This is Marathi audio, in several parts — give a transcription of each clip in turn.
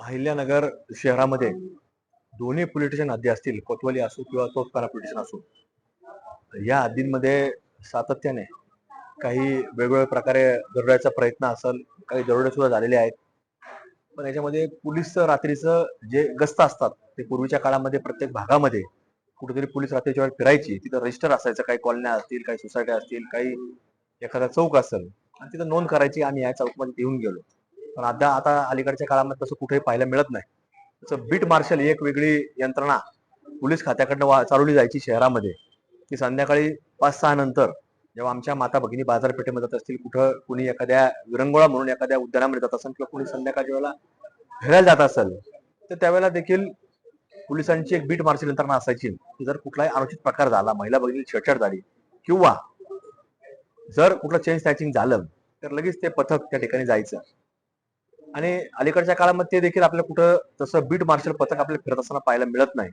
अहिल्यानगर शहरामध्ये दोन्ही पोलीस स्टेशन हद्दी असतील कोतवाली असो किंवा तोफखाना पोलीस स्टेशन असो या हद्दींमध्ये सातत्याने काही वेगवेगळ्या प्रकारे दरोड्याचा प्रयत्न असेल काही दरोडे सुद्धा झालेले आहेत. पण याच्यामध्ये पोलीस रात्रीचं जे गस्त असतात ते पूर्वीच्या काळामध्ये प्रत्येक भागामध्ये कुठेतरी पोलीस रात्रीच्या वेळ फिरायची तिथं रजिस्टर असायचं काही कॉलन्या असतील काही सोसायट्या असतील काही एखादा चौक असेल आणि तिथं नोंद करायची आम्ही या चौकमध्ये येऊन गेलो. पण आता आता अलीकडच्या काळामध्ये तसं कुठेही पाहायला मिळत नाही. तसं बीट मार्शल ही एक वेगळी यंत्रणा पोलीस खात्याकडनं वा- चालवली जायची शहरामध्ये. की संध्याकाळी पाच सहा नंतर जेव्हा आमच्या माता भगिनी बाजारपेठेमध्ये जात असतील कुठं कुणी एखाद्या विरंगोळा म्हणून एखाद्या उद्यानामध्ये जात असेल किंवा कुणी संध्याकाळच्या वेळेला फिरायला जात असेल तर त्यावेळेला देखील पोलिसांची एक बीट मार्शल यंत्रणा असायची. की जर कुठलाही अनुचित प्रकार झाला महिला भगिनी छेडछाड झाली किंवा जर कुठलं चेन स्नॅचिंग झालं तर लगेच ते पथक त्या ठिकाणी जायचं. आणि अलीकडच्या काळामध्ये ते देखील आपल्या कुठं तसं बीट मार्शल पथक आपल्याला फिरत असताना पाहायला मिळत नाही.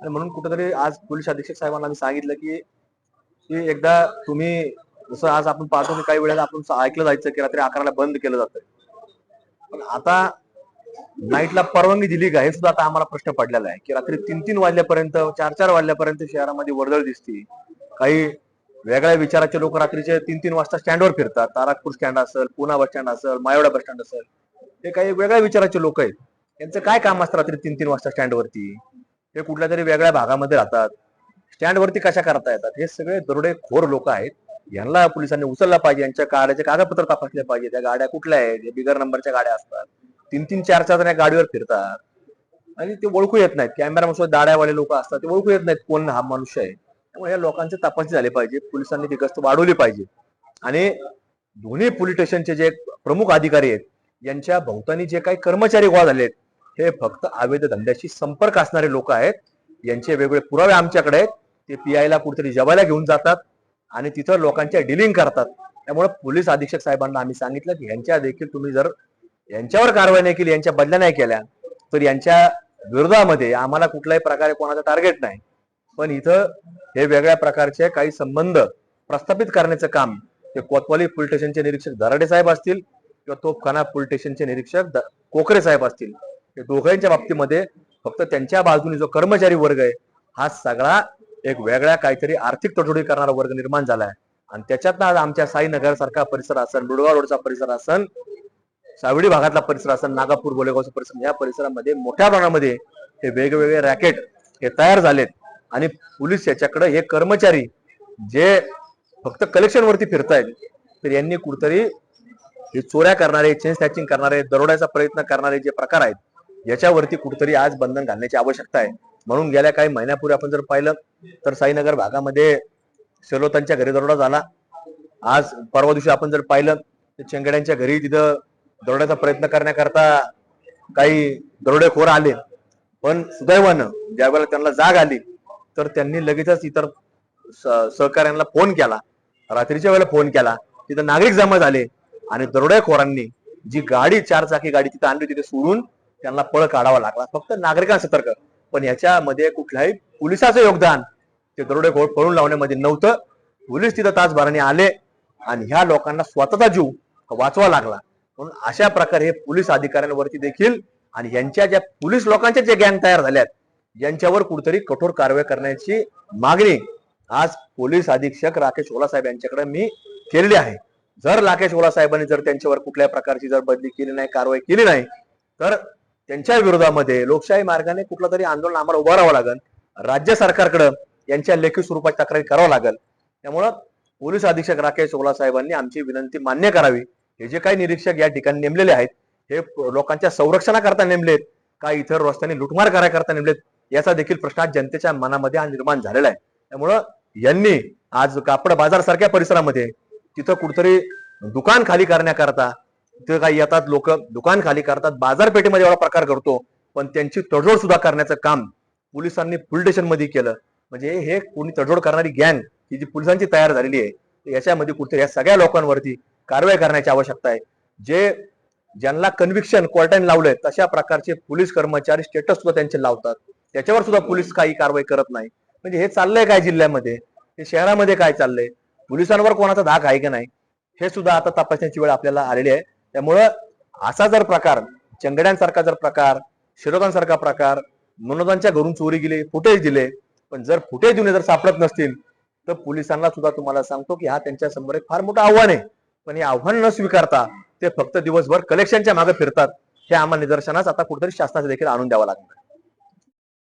आणि म्हणून कुठेतरी आज पोलीस अधीक्षक साहेबांना आम्ही सांगितलं की की एकदा तुम्ही जसं आज आपण पाहतो काही वेळेला आपण ऐकलं जायचं की रात्री अकराला बंद केलं जातं. पण आता नाईटला परवानगी दिली का हे सुद्धा आता आम्हाला प्रश्न पडलेला आहे. की रात्री तीन तीन वाजल्यापर्यंत चार चार वाजल्यापर्यंत शहरामध्ये वर्दळ दिसते. काही वेगळ्या विचाराचे लोक रात्रीचे तीन तीन वाजता स्टँडवर फिरतात. तारापूर स्टँड असेल पुणा बस स्टँड असेल मायोडा बस स्टँड असेल. हे काही वेगळ्या विचाराचे लोक आहेत. त्यांचं काय काम असतं रात्री तीन तीन वाजता स्टँडवरती ते कुठल्या तरी वेगळ्या भागामध्ये राहतात. स्टँडवरती कशा करता येतात? हे सगळे दरोडे खोर लोक आहेत. यांना पोलिसांनी उचलला पाहिजे. यांच्या गाड्याचे कागदपत्र तपासले पाहिजे. त्या गाड्या कुठल्या आहेत? बिगर नंबरच्या गाड्या असतात. तीन तीन चार चार जण या गाडीवर फिरतात. आणि ते ओळखू येत नाहीत. कॅमेरा दाड्यावाले लोक असतात. ते ओळखू येत नाहीत कोण हा मनुष्य आहे. त्यामुळे या लोकांचे तपासणी झाली पाहिजे. पोलिसांनी ती गस्त वाढवली पाहिजे. आणि दोन्ही पोलीस स्टेशनचे जे प्रमुख अधिकारी आहेत यांच्या भोवतानी जे काही कर्मचारी गोळा झालेत हे फक्त अवैध धंद्याशी संपर्क असणारे लोक आहेत. यांचे वेगवेगळे पुरावे आमच्याकडे आहेत. ते पीआयला कुठेतरी जबायला घेऊन जातात आणि तिथं लोकांच्या डिलिंग करतात. त्यामुळे पोलीस अधीक्षक साहेबांना आम्ही सांगितलं की यांच्या देखील तुम्ही जर यांच्यावर कारवाई नाही केली यांच्या बदल्या नाही केल्या तर यांच्या विरोधामध्ये आम्हाला कुठल्याही प्रकारे कोणाचा टार्गेट नाही. पण इथं हे वेगळ्या प्रकारचे काही संबंध प्रस्थापित करण्याचं काम ते कोतवाली पोलीस स्टेशनचे निरीक्षक दराडे साहेब असतील किंवा तोफखाना पोलीस स्टेशनचे निरीक्षक कोकरे साहेब असतील. या दोघांच्या बाबतीमध्ये फक्त त्यांच्या बाजूने जो कर्मचारी वर्ग आहे हा सगळा एक वेगळ्या काहीतरी आर्थिक तडजोडी करणारा वर्ग निर्माण झालाय आणि त्याच्यातनं आज आमच्या साईनगर सारखा परिसर असन मुडगाव रोडचा परिसर असन सावडी भागातला परिसर असन नागापूर बोलेगावचा परिसर या परिसरामध्ये मोठ्या प्रमाणामध्ये हे वेगवेगळे रॅकेट हे तयार झालेत. आणि पोलीस याच्याकडे हे कर्मचारी जे फक्त कलेक्शन वरती फिरतायत तर यांनी कुठतरी हे चोऱ्या करणारे चेन स्नॅचिंग करणारे दरोड्याचा प्रयत्न करणारे जे प्रकार आहेत याच्यावरती कुठतरी आज बंधन घालण्याची आवश्यकता आहे. म्हणून गेल्या काही महिन्यापूर्वी आपण जर पाहिलं तर साईनगर भागामध्ये सेलोतांच्या घरी दरोडा झाला. आज परवा दिवशी आपण जर पाहिलं तर चेंगड्यांच्या घरी तिथं दरोड्याचा प्रयत्न करण्याकरता काही दरोडेखोर आले. पण सुदैवानं ज्यावेळेला त्यांना जाग आली तर त्यांनी लगेचच इतर सहकाऱ्यांना फोन केला. रात्रीच्या वेळेला फोन केला. तिथं नागरिक जमा झाले. आणि दरोडेखोरांनी जी गाडी चार चाकी गाडी तिथं आणली तिथे सोडून त्यांना पळ काढावा लागला. फक्त नागरिकांना सतर्क. पण याच्यामध्ये कुठल्याही पोलिसाचं योगदान ते दरोडेखोर पळून लावण्यामध्ये नव्हतं. पोलीस तिथं तासभराने आले आणि ह्या लोकांना स्वतःचा जीव वाचवा लागला. म्हणून अशा प्रकारे हे पोलीस अधिकाऱ्यांवरती देखील आणि यांच्या ज्या पोलीस लोकांच्या ज्या गँग तयार झाल्यात यांच्यावर कुठेतरी कठोर कारवाई करण्याची मागणी आज पोलीस अधीक्षक राकेश ओला साहेब यांच्याकडे मी केलेली आहे. जर राकेश ओला साहेबांनी जर त्यांच्यावर कुठल्या प्रकारची जर बदली केली नाही कारवाई केली नाही तर त्यांच्या विरोधामध्ये लोकशाही मार्गाने कुठलं तरी आंदोलन आम्हाला उभं राहावं लागेल. राज्य सरकारकडं यांच्या लेखी स्वरूपात तक्रारी करावं लागेल. त्यामुळं पोलीस अधीक्षक राकेश ओला साहेबांनी आमची विनंती मान्य करावी. हे जे काही निरीक्षक या ठिकाणी नेमलेले आहेत हे लोकांच्या संरक्षणाकरता नेमलेत का इतर रस्त्याने लुटमार करायकरता नेमलेत याचा देखील प्रश्न आज जनतेच्या मनामध्ये हा निर्माण झालेला आहे. त्यामुळं यांनी आज कापड बाजार सारख्या परिसरामध्ये तिथं कुठतरी दुकान खाली करण्याकरता तिथं काही येतात लोक दुकान खाली करतात बाजारपेठेमध्ये एवढा प्रकार करतो पण त्यांची तडजोड सुद्धा करण्याचं काम पोलिसांनी पोलीस स्टेशनमध्ये केलं. म्हणजे हे कोणी तडजोड करणारी गँग ही जी पोलिसांची तयार झालेली आहे याच्यामध्ये कुठेतरी या सगळ्या लोकांवरती कारवाई करण्याची आवश्यकता आहे. जे ज्यांना कन्व्हिक्शन कोर्टाने लावलंय तशा प्रकारचे पोलीस कर्मचारी स्टेटस सुद्धा त्यांचे लावतात. त्याच्यावर सुद्धा पोलीस काही कारवाई करत नाही. म्हणजे हे चाललंय काय जिल्ह्यामध्ये? हे शहरामध्ये काय चाललंय? पोलिसांवर कोणाचा धाक आहे की नाही हे सुद्धा आता तपासण्याची वेळ आपल्याला आलेली आहे. त्यामुळं असा जर प्रकार चंगड्यांसारखा जर प्रकार शिरोगांसारखा प्रकार मनोजांच्या घरून चोरी गेली फुटेज दिले पण जर फुटेज देऊन जर सापडत नसतील तर पोलिसांना सुद्धा तुम्हाला सांगतो की हा त्यांच्यासमोर एक फार मोठं आव्हान आहे. पण हे आव्हान न स्वीकारता ते फक्त दिवसभर कलेक्शनच्या मागे फिरतात हे आम्हाला निदर्शनास आता कुठेतरी शासनाचं देखील आणून द्यावं लागणार.